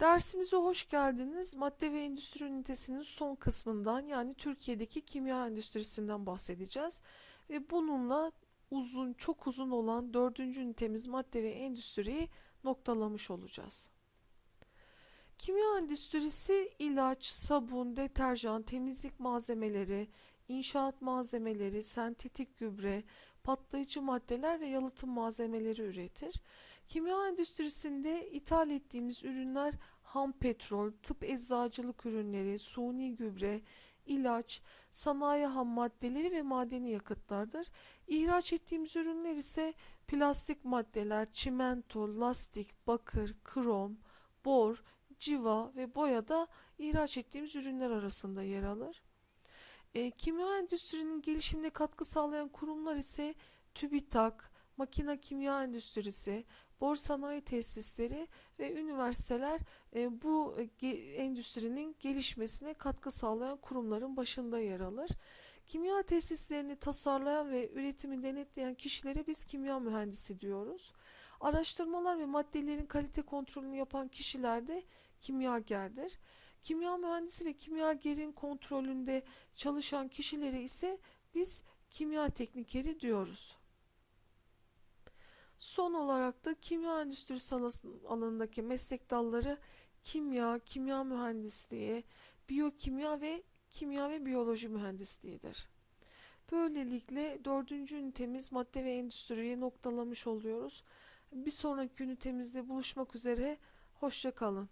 Dersimize hoş geldiniz. Madde ve endüstri ünitesinin son kısmından yani Türkiye'deki kimya endüstrisinden bahsedeceğiz. Ve bununla uzun, çok uzun olan dördüncü ünitemiz madde ve endüstriyi noktalamış olacağız. Kimya endüstrisi ilaç, sabun, deterjan, temizlik malzemeleri, inşaat malzemeleri, sentetik gübre, patlayıcı maddeler ve yalıtım malzemeleri üretir. Kimya endüstrisinde ithal ettiğimiz ürünler ham petrol, tıp eczacılık ürünleri, suni gübre, ilaç, sanayi ham maddeleri ve madeni yakıtlardır. İhraç ettiğimiz ürünler ise plastik maddeler, çimento, lastik, bakır, krom, bor, civa ve boya da ihraç ettiğimiz ürünler arasında yer alır. E, kimya endüstrinin gelişimine katkı sağlayan kurumlar ise TÜBİTAK, Makine Kimya Endüstrisi, Bor Sanayi Tesisleri ve üniversiteler e, bu e, endüstrinin gelişmesine katkı sağlayan kurumların başında yer alır. Kimya tesislerini tasarlayan ve üretimi denetleyen kişilere biz kimya mühendisi diyoruz. Araştırmalar ve maddelerin kalite kontrolünü yapan kişiler de kimyagerdir. Kimya mühendisi ve kimyagerin kontrolünde çalışan kişilere ise biz kimya teknikeri diyoruz. Son olarak da kimya endüstrisi alanındaki meslek dalları kimya, kimya mühendisliği, biyokimya ve kimya ve biyoloji mühendisliğidir. Böylelikle dördüncü ünitemiz madde ve endüstriyi noktalamış oluyoruz. Bir sonraki ünitemizde buluşmak üzere, hoşça kalın.